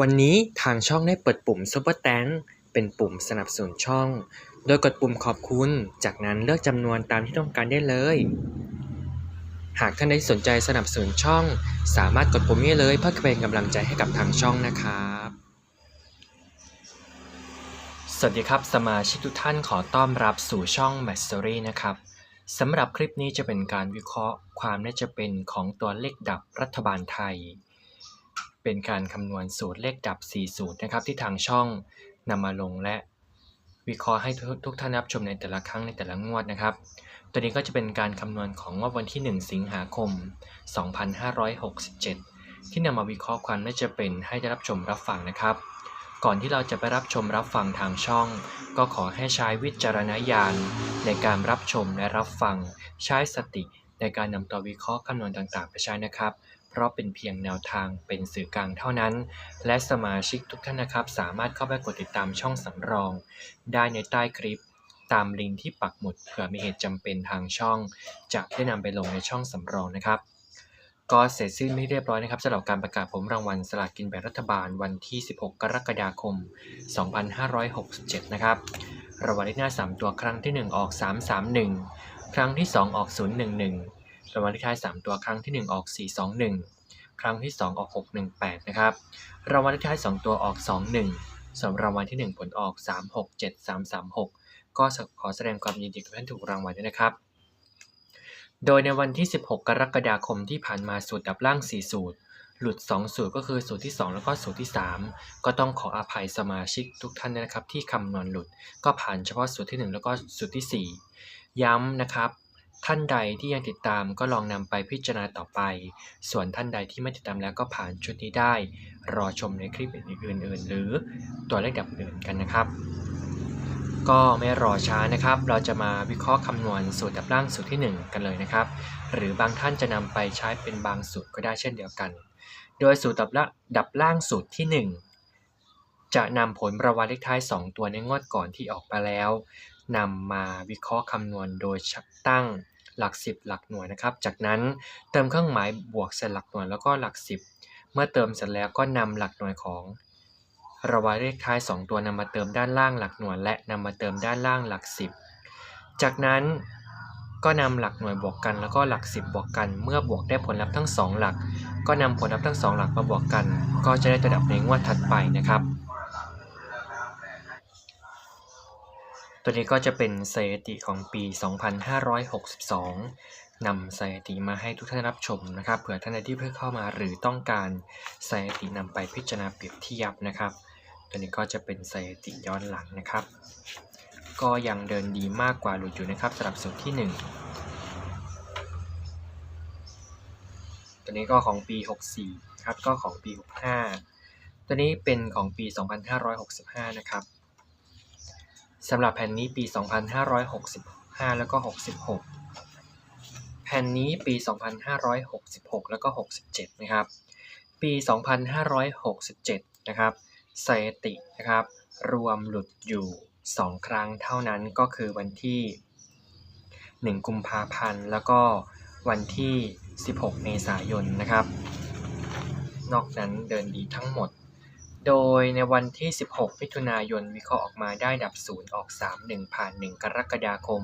วันนี้ทางช่องได้เปิดปุ่ม Super t a n k เป็นปุ่มสนับสนุนช่อง โดยกดปุ่มขอบคุณ จากนั้นเลือกจำนวนตามที่ต้องการได้เลย หากท่านใดสนใจสนับสนุนช่อง สามารถกดปุ่มนี้เลยเพื่อเป็นกำลังใจให้กับทางช่องนะครับ สวัสดีครับสมาชิกทุกท่านขอต้อนรับสู่ช่อง m a s t e r y นะครับสำหรับคลิปนี้จะเป็นการวิเคราะห์ความน่าจะเป็นของตัวเลขดับรัฐบาลไทย เป็นการคำนวณสูตรเลขดับ 4 สูตรนะครับ ที่ทางช่องนำมาลงและวิเคราะห์ให้ทุกท่านรับชมในแต่ละครั้งในแต่ละงวดนะครับ ตัวนี้ก็จะเป็นการคำนวณของงวดวันที่ 1 สิงหาคม 2567 ที่นำมาวิเคราะห์ความน่าจะเป็นให้ได้รับชมรับฟังนะครับ ก่อนที่เราจะไปรับชมรับฟังทางช่อง ก็ขอให้ใช้วิจารณญาณในการรับชมและรับฟัง ใช้สติในการนำตัววิเคราะห์คำนวณต่างๆ ไปใช้นะครับ เพราะเป็นเพียงแนวทางเป็นสื่อกลางเท่านั้น และสมาชิกทุกท่านนะครับ สามารถเข้าไปกดติดตามช่องสำรอง ได้ในใต้คลิป ตามลิงก์ที่ปักหมุดเผื่อมีเหตุจำเป็นทางช่อง จะได้นำไปลงในช่องสำรองนะครับก็เสร็จสิ้นไม่เรียบร้อยนะครับสำหรับการประกาศผลรางวัลสลากกินแบ่งรัฐบาลวันที่ 16 กรกฎาคม 2567 นะครับ รางวัลเลขหน้า 3 ตัวครั้งที่ 1 ออก 331 ครั้งที่ 2 ออก 011 รางวัลเลขท้าย3ตัวครั้งที่ 1 ออก 421 ครั้งที่ 2 ออก 618 นะครับ รางวัลเลขท้าย 2 ตัวออก 21 ส่วนรางวัลที่ 1 ผลออก 367336 ก็ขอแสดงความยินดีกับท่านถูกรางวัลด้วยนะครับ โดยในวันที่ 16 กรกฎาคมที่ผ่านมาสูตรดับล่าง 4 สูตร หลุด 2 สูตรก็คือสูตรที่ 2 แล้วก็สูตรที่ 3 ก็ต้องขออภัยสมาชิกทุกท่านนะครับที่คำนวณหลุด ก็ผ่านเฉพาะสูตรที่ 1 แล้วก็สูตรที่ 4 ย้ำนะครับ ท่านใดที่ยังติดตามก็ลองนำไปพิจารณาต่อไป ส่วนท่านใดที่ไม่ติดตามแล้วก็ผ่านชุดนี้ได้ รอชมในคลิปอื่นๆ หรือตัวเลขดับอื่นกันนะครับ ก็ไม่รอช้านะครับ เราจะมาวิเคราะห์คำนวณสูตรดับล่างสูตรที่ 1 กันเลยนะครับ หรือบางท่านจะนำไปใช้เป็นบางสูตรก็ได้เช่นเดียวกัน โดยสูตรดับละดับล่างสูตรที่ 1จะนำผลปรางวัลเลขท้าย 2 ตัวในงวดก่อนที่ออกไปแล้วนำมาวิเคราะห์คำนวณโดยชักตั้ง หลัก 10 หลักหน่วยนะครับ จากนั้นเติมเครื่องหมายบวกใส่หลักหน่วยแล้วก็หลัก 10 เมื่อเติมเสร็จแล้วก็นำหลักหน่วยของรางวัลเลขท้าย 2 ตัวนำมาเติมด้านล่างหลักหน่วย และนำมาเติมด้านล่างหลัก 10 จากนั้นก็นำหลักหน่วยบวกกันแล้วก็หลัก 10 บวกกัน เมื่อบวกได้ผลลัพธ์ทั้ง 2 หลัก ก็นำผลลัพธ์ทั้ง 2 หลักมาบวกกัน ก็จะได้ตัวดับในงวดถัดไปนะครับ ตัวนี้ก็จะเป็นสถิติของปี 2562 นำสถิติมาให้ทุกท่านรับชมนะครับ เผื่อท่านใดที่เพิ่งเข้ามาหรือต้องการสถิตินำไปพิจารณาเปรียบเทียบนะครับ ตัวนี้ก็จะเป็นสถิติย้อนหลังนะครับ ก็ยังเดินดีมากกว่าหลุดอยู่นะครับสำหรับสูตรที่ 1 ตัวนี้ก็ของปี 64 ครับ ก็ของปี 65 ตัวนี้เป็นของปี 2565 นะครับ สำหรับแผ่นนี้ปี 2565 แล้วก็ 66 แผ่นนี้ปี 2566 แล้วก็ 67 นะครับ ปี 2567 นะครับสถิตินะครับ รวมหลุดอยู่ 2 ครั้งเท่านั้นก็คือวันที่ 1 กุมภาพันธ์ แล้วก็วันที่ 16 เมษายนนะครับ นอกนั้นเดินดีทั้งหมด โดยในวันที่ 16 มิถุนายน วิเคราะห์ออกมาได้ดับ 0 ออก 3 1 ผ่าน 1 กรกฎาคม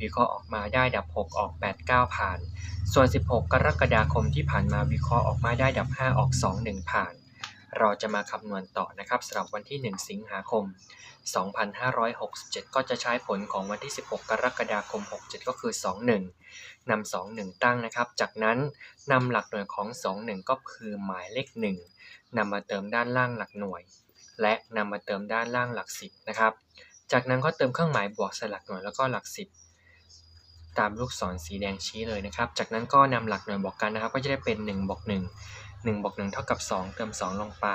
วิเคราะห์ออกมาได้ดับ 6 ออก 8 9 ผ่าน ส่วน 16 กรกฎาคมที่ผ่านมาวิเคราะห์ออกมาได้ดับ 5 ออก 2 1 ผ่าน เราจะมาคำนวณต่อนะครับสำหรับวันที่ 1 สิงหาคม 2567 ก็จะใช้ผลของวันที่ 16 กรกฎาคม 67 ก็คือ 21นำ21 ตั้งนะครับ จากนั้นนำหลักหน่วยของ 21 ก็คือหมายเลข 1นำมาเติมด้านล่างหลักหน่วย และนำมาเติมด้านล่างหลัก 10 นะครับ จากนั้นก็เติมเครื่องหมายบวกสลักหน่วยแล้วก็หลัก 10ตามลูกศรสีแดงชี้เลยนะครับ จากนั้นก็นำหลักหน่วยบวกกันนะครับ ก็จะได้เป็น1บวก1 1บวก1เท่ากับ 2 เติม 2 ลงไป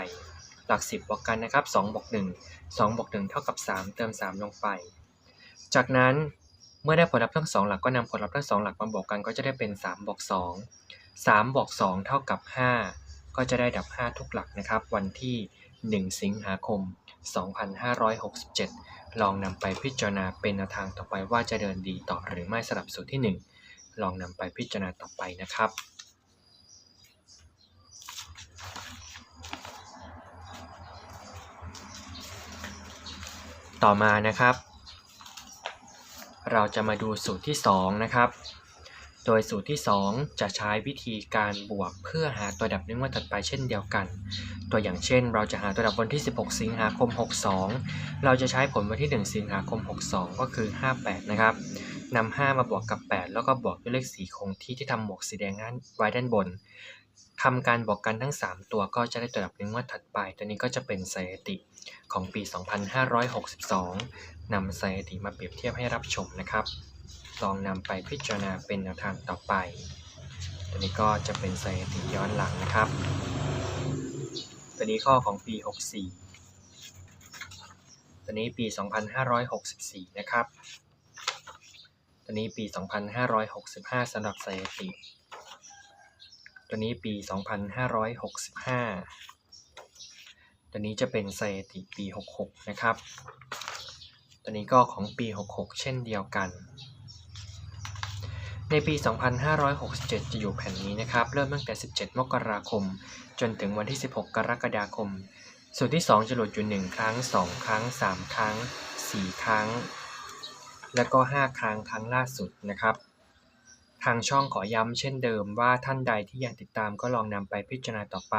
หลัก 10บวกกันนะครับ2บวก1 2บวก1เท่ากับ 3 เติม 3 ลงไป จากนั้นเมื่อได้ผลลัพธ์ทั้ง2หลักก็นำผลลัพธ์ทั้ง2หลักมาบวกกันก็จะได้เป็น3บวก2 3บวก2เท่ากับ 5 ก็จะได้ดับ 5 ทุกหลักนะครับ วันที่ 1 สิงหาคม 2567 ลองนำไปพิจารณาเป็นแนวทางต่อไปว่าจะเดินดีต่อหรือไม่สลับสูตรที่ 1 ลองนำไปพิจารณาต่อไปนะครับ ต่อมานะครับ เราจะมาดูสูตรที่ 2 นะครับ โดยสูตรที่ 2 จะใช้วิธีการบวกเพื่อหาตัวดับในงวดถัดไปเช่นเดียวกัน ตัวอย่างเช่น เราจะหาตัวดับวันที่ 16 สิงหาคม 62 เราจะใช้ผลวันที่ 1 สิงหาคม 62 ก็คือ 58 นะครับนำ5มาบวกกับ 8 แล้วก็บวกด้วยเลข4คงที่ที่ทำหมวกสีแดงนั้นไว้ด้านบน ทำการบวกกันทั้ง 3 ตัวก็จะได้ตัวดับในงวดถัดไป ตัวนี้ก็จะเป็นสถิติของปี 2562นำสถิติมาเปรียบเทียบให้รับชมนะครับ ลองนำไปพิจารณาเป็นแนวทางต่อไป ตัวนี้ก็จะเป็นสถิติย้อนหลังนะครับ ตัวนี้ข้อของปี 64 ตัวนี้ปี 2564 นะครับ ตัวนี้ปี 2565สำหรับสถิติ ตัวนี้ปี 2565 ตัวนี้จะเป็นสถิติปี 66 นะครับ ตัวนี้ก็ของปี 66 เช่นเดียวกัน ในปี 2567 จะอยู่แผ่นนี้นะครับ เริ่มตั้งแต่ 17 มกราคม จนถึงวันที่ 16 กรกฎาคม สูตรที่ 2 จะหลุดอยู่ 1 ครั้ง 2 ครั้ง 3 ครั้ง 4 ครั้ง แล้วก็ 5 ครั้งครั้งล่าสุดนะครับ ทางช่องขอย้ำเช่นเดิมว่าท่านใดที่ยังติดตามก็ลองนำไปพิจารณาต่อไป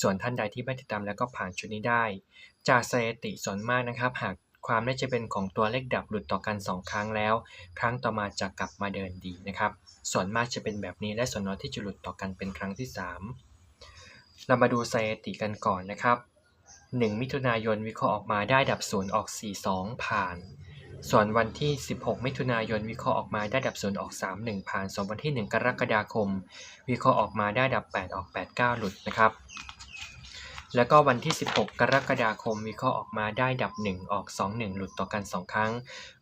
ส่วนท่านใดที่ไม่ติดตามแล้วก็ผ่านชุดนี้ได้ จากสถิติส่วนมากนะครับ หากความน่าจะเป็นของตัวเลขดับหลุดต่อกัน 2 ครั้งแล้ว ครั้งต่อมาจะกลับมาเดินดีนะครับ ส่วนมากจะเป็นแบบนี้และส่วนน้อยที่จะหลุดต่อกันเป็นครั้งที่ 3 เรามาดูสถิติกันก่อนนะครับ 1 มิถุนายนวิเคราะห์ออกมาได้ดับศูนย์ออก 42 ผ่าน ส่วนวันที่ 16 มิถุนายน วิเคราะห์ออกมาได้ดับศูนย์ออก 31 ผ่าน ส่วนวันที่ 1 กรกฎาคม วิเคราะห์ออกมาได้ดับ 8 ออก 89 หลุดนะครับ แล้วก็วันที่ 16 กรกฎาคม วิเคราะห์ออกมาได้ดับ 1 ออก 21 หลุดต่อกัน 2 ครั้ง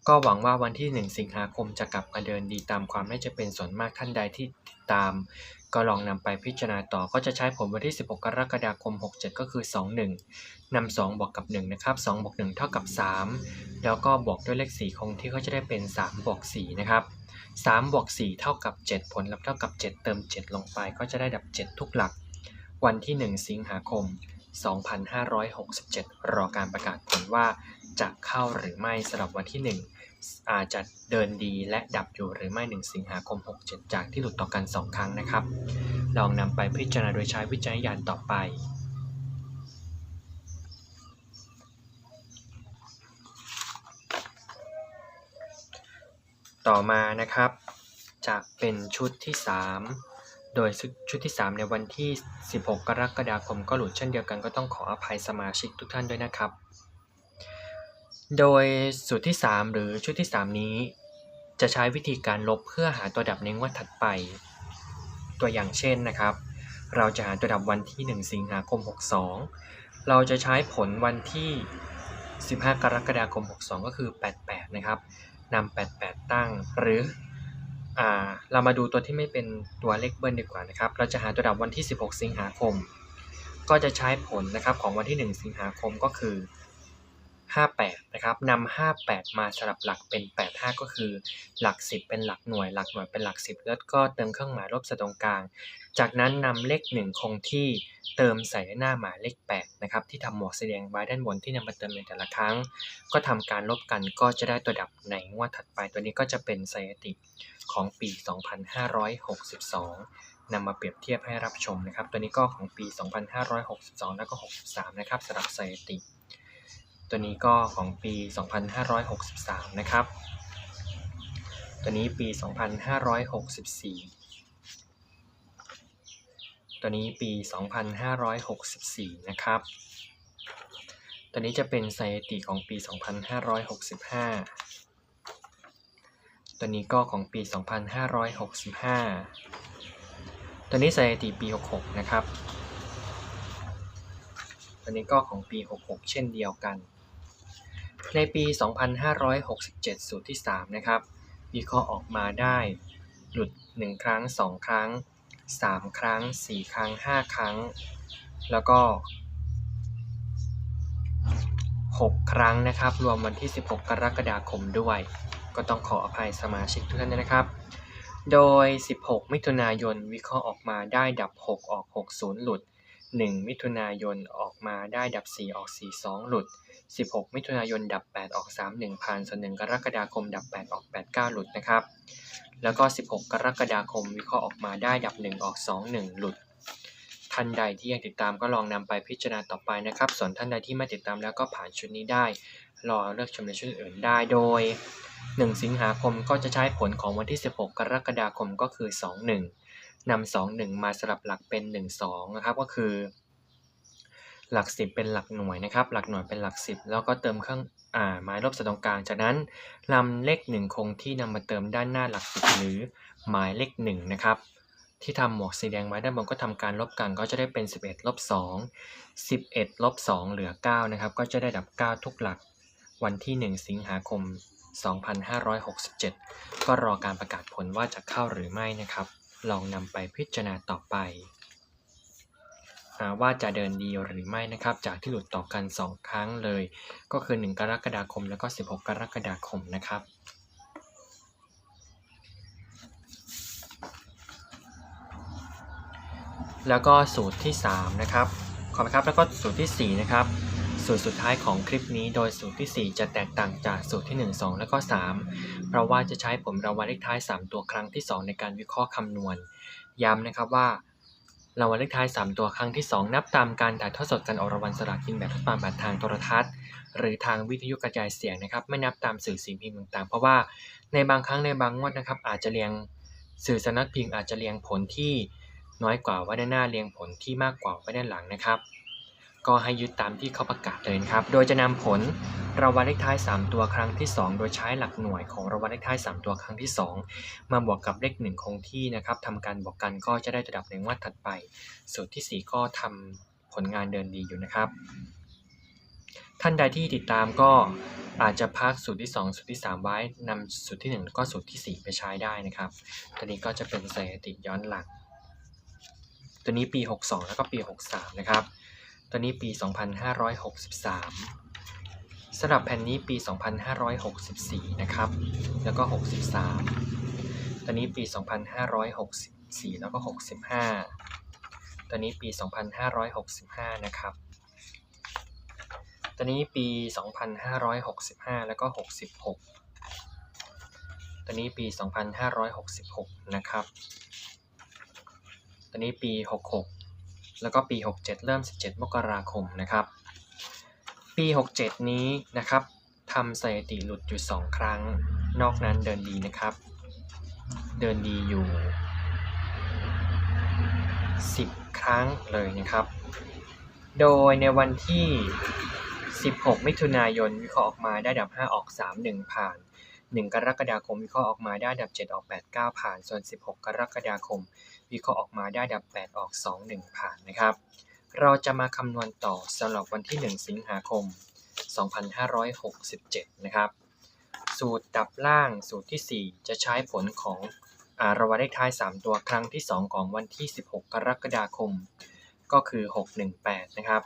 ก็หวังว่าวันที่ 1 สิงหาคมจะกลับมาเดินดีตามความน่าจะเป็นส่วนมากท่านใดที่ติดตาม ก็ลองนำไปพิจารณาต่อก็จะใช้ผลวันที่ 16 กรกฎาคม 67 ก็คือ 21นำ2บวกกับ1นะครับ2บวก1เท่ากับ 3 แล้วก็บวกด้วยเลข 4 คงที่ก็จะได้เป็น 3 บวก 4 นะครับ3บวก4เท่ากับ 7 ผลลัพธ์เท่ากับ 7 เติม 7 ลงไปก็จะได้ดับ 7 ทุกหลัก วันที่ 1 สิงหาคม 2567 รอการประกาศผลว่าจะเข้าหรือไม่สำหรับวันที่ 1 อาจจะเดินดีและดับอยู่หรือไม่ 1 สิงหาคม 67 จากที่หลุดต่อกัน 2 ครั้งนะครับ ลองนำไปพิจารณาโดยใช้วิจารณญาณต่อไปต่อมานะครับ จะเป็นชุดที่ 3 โดยชุดที่ 3 ในวันที่ 16 กรกฎาคมก็หลุดเช่นเดียวกันก็ต้องขออภัยสมาชิกทุกท่านด้วยนะครับ โดยสูตรที่ 3 หรือชุดที่ 3 นี้ จะใช้วิธีการลบเพื่อหาตัวดับในงวดถัดไป ตัวอย่างเช่นนะครับ เราจะหาตัวดับวันที่ 1 สิงหาคม 62 เราจะใช้ผลวันที่ 15 กรกฎาคม 62 ก็คือ 88 นะครับนำ88 ตั้งหรืออเรามาดูตัวที่ไม่เป็นตัวเลขเบิ้ลดีกว่านะครับ เราจะหาตัวดับวันที่ 16 สิงหาคม ก็จะใช้ผลนะครับของวันที่ 1 สิงหาคมก็คือ 58 นะครับนำ58 มาสลับหลักเป็น 85 ก็คือ หลัก 10 เป็นหลักหน่วย หลักหน่วยเป็นหลัก 10 แล้วก็เติมเครื่องหมายลบสตรงกลาง จากนั้นนำเลข 1 คงที่เติมใส่หน้าหมายเลข 8 นะครับ ที่ทำหมวกแสดงไว้ด้านบนที่นำมาเติมในแต่ละครั้ง ก็ทำการลบกันก็จะได้ตัวดับในงวดถัดไป ตัวนี้ก็จะเป็นสถิติของปี 2562นำมาเปรียบเทียบให้รับชมนะครับ ตัวนี้ก็ของปี 2562 แล้วก็ 63 นะครับสำหรับสถิติ ตัวนี้ก็ของปี 2563 นะครับ ตัวนี้ปี 2564 ตัวนี้ปี 2564 นะครับ ตัวนี้จะเป็นสถิติของปี 2565 ตัวนี้ก็ของปี 2565 ตัวนี้สถิติปี 66 นะครับตัวนี้ก็ของปี 66 เช่นเดียวกัน ในปี 2567 สูตรที่ 3 นะครับวิเคราะห์ออกมาได้หลุด 1 ครั้ง 2 ครั้ง 3 ครั้ง 4 ครั้ง 5 ครั้ง แล้วก็ 6 ครั้งนะครับ รวมวันที่ 16 กรกฎาคมด้วย ก็ต้องขออภัยสมาชิกทุกท่านนะครับ โดย 16 มิถุนายนวิเคราะห์ออกมาได้ดับ 6 ออก 60 หลุด 1มิถุนายนออกมาได้ดับ4ออก4 2หลุด16มิถุนายนดับ8ออก3 1ผ่านส่วน1กรกฎาคมดับ8ออก8 9หลุดนะครับ แล้วก็16กรกฎาคมวิเคราะห์ออกมาได้ดับ1ออก2 1หลุดท่านใดที่ยังติดตามก็ลองนำไปพิจารณาต่อไปนะครับ ส่วนท่านใดที่ไม่ติดตามแล้วก็ผ่านชุดนี้ได้ รอเลือกชมในชุดอื่นได้โดย 1 สิงหาคมก็จะใช้ผลของวันที่ 16 กรกฎาคมก็คือ 21 นำ21มาสลับหลักเป็น12นะครับก็คือ หลัก10เป็นหลักหน่วยนะครับ หลักหน่วยเป็นหลัก10แล้วก็เติมเครื่องอ่าหมายลบส่ตรงกลางจากนั้นนำเลข1คงที่นำมาเติมด้านหน้าหลัก10หรือหมายเลข1นะครับที่ทำหมวกสีแดงไว้ด้านบนก็ทำการลบกันก็จะได้เป็น 11ลบ2 11ลบ2เหลือ9นะครับก็จะได้ดับ 9 ทุกหลักวันที่ 1 สิงหาคม 2567 ก็รอการประกาศผลว่าจะเข้าหรือไม่นะครับ ลองนำไปพิจารณาต่อไปว่าจะเดินดีหรือไม่นะครับ จากที่หลุดต่อกัน 2 ครั้งเลย ก็คือ 1 กรกฎาคมแล้วก็ 16 กรกฎาคมนะครับ แล้วก็สูตรที่ 3 นะครับ ขอบคุณครับ แล้วก็สูตรทีสี่4 นะครับ สูตรสุดท้ายของคลิปนี้โดยสูตรที่ 4 จะแตกต่างจากสูตรที่ 1 2 แล้วก็ 3 เพราะว่าจะใช้ผลรางวัลเลขท้าย 3 ตัวครั้งที่ 2 ในการวิเคราะห์คำนวณ ย้ำนะครับว่ารางวัลเลขท้าย 3 ตัวครั้งที่ 2 นับตามการถ่ายทอดสดการออกรางวัลสลากกินแบ่งรัฐบาลผ่านทางโทรทัศน์ หรือทางวิทยุกระจายเสียงนะครับไม่นับตามสื่อสิ่งพิมพ์ต่างๆ เพราะว่าในบางครั้งในบางงวดนะครับอาจจะเรียงสื่อสำนักพิมพ์อาจจะเรียงผลที่น้อยกว่าไว้ด้านหน้าเรียงผลที่มากกว่าไว้ด้านหลังนะครับ ก็ให้ยึดตามที่เขาประกาศเลยนครับ โดยจะนำผลรางวัลเลขท้าย 3 ตัวครั้งที่ 2 โดยใช้หลักหน่วยของรางวัลเลขท้าย 3 ตัวครั้งที่ 2 มาบวกกับเลข1คงที่นะครับทำการบวกกันก็จะได้ระดับในงวดถัดไป สูตรทีสี่4 ก็ทำผลงานเดินดีอยู่นะครับ ท่านใดที่ติดตามก็อาจจะพักสูตรที่ 2 สูตรที่ 3 ไว้นำสูตรที่ 1 แล้วก็สูตรที่ 4 ไปใช้ได้นะครับตัวนี้ก็จะเป็นสถิติย้อนหลัง ตัวนี้ปี 62 แล้วก็ปี 63 นะครับ ตัวนี้ปี 2563สำหรับแผ่นนี้ปี 2564 นะครับ แล้วก็ 63ตัวนี้ปี 2564 แล้วก็ 65ตัวนี้ปี 2565 นะครับตัวนี้ปี 2565 แล้วก็ 66ตัวนี้ปี 2566 นะครับตัวนี้ปี 66 แล้วก็ปี 67 เริ่ม 17 มกราคมนะครับ ปี 67 นี้นะครับทำสถิติหลุดอยู่ 2 ครั้ง นอกนั้นเดินดีนะครับ เดินดีอยู่ 10 ครั้งเลยนะครับ โดยในวันที่ 16 มิถุนายนวิเคราะห์ออกมาได้ดับ 5 ออก 3 1 ผ่าน 1 กรกฎาคม วิเคราะห์ออกมาได้ดับ 7 ออก 8 9 ผ่าน ส่วน 16 กรกฎาคม วิเคราะห์ออกมาได้ดับ 8 ออก 2 1 ผ่านนะครับ เราจะมาคำนวณต่อสำหรับวันที่ 1 สิงหาคม 2567 นะครับ สูตรดับล่างสูตรที่ 4 จะใช้ผลของอารางวัลเลขท้าย 3 ตัวครั้งที่ 2 ของวันที่ 16 กรกฎาคม ก็คือ 618 นะครับ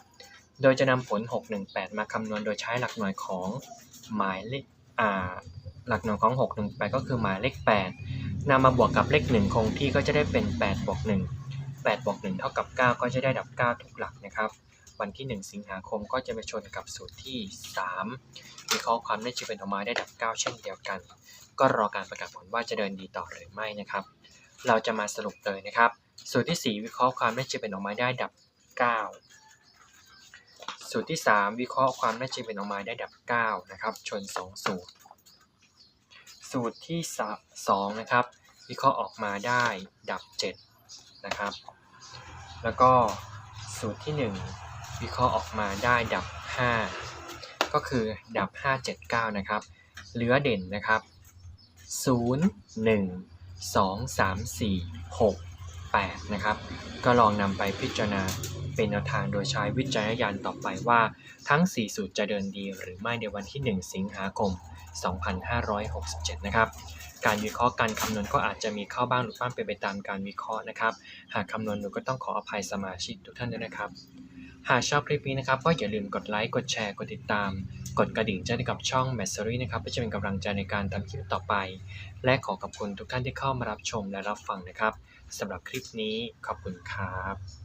โดยจะนำผล 618 มาคำนวณโดยใช้หลักหน่วยของหมายเลขอ่า หลักหน่วยของ618 ก็คือหมายเลข 8นำมาบวกกับเลข 1 คงที่ก็จะได้เป็น 8 บวก 1 8บวก1เท่ากับ 9 ก็จะได้ดับ 9 ทุกหลักนะครับ วันที่ 1 สิงหาคมก็จะไปชนกับสูตรที่3วิเคราะห์ความได้จริงเป็นออกมาได้ดับ 9 เช่นเดียวกัน ก็รอการประกาศผลว่าจะเดินดีต่อหรือไม่นะครับ เราจะมาสรุปเลยนะครับ สูตรที่ 4 วิเคราะห์ความได้จริงเป็นออกมาได้ดับ 9 สูตรที่ 3 วิเคราะห์ความได้จริงเป็นออกมาได้ดับ 9 นะครับ ชน 2 สูตร สูตรที่ 2 นะครับ วิเคราะห์ออกมาได้ดับ 7 นะครับ แล้วก็สูตรที่ 1 วิเคราะห์ออกมาได้ดับ 5 ก็คือดับ 5 7 9 นะครับ เหลือเด่นนะครับ 0 1 2 3 4 6 8 นะครับ ก็ลองนำไปพิจารณาเป็นแนวทางโดยใช้วิจารณญาณต่อไปว่าทั้ง 4 สูตรจะเดินดีหรือไม่ในวันที่ 1 สิงหาคม 2567 นะครับ การวิเคราะห์การคำนวณก็อาจจะมีเข้าบ้างหรือบ้างเป็นไปตามการวิเคราะห์นะครับ หากคำนวณหนูก็ต้องขออภัยสมาชิกทุกท่านด้วยนะครับ หากชอบคลิปนี้นะครับก็อย่าลืมกดไลค์กดแชร์กดติดตาม กดกระดิ่งแจ้งเตือนกับช่อง m a s ซ r y นะครับเพื่อจะเป็นกำลังใจในการทำคลิปต่อไป และขอขอบคุณทุกท่านที่เข้ามารับชมและรับฟังนะครับสำหรับคลิปนี้ขอบคุณครับ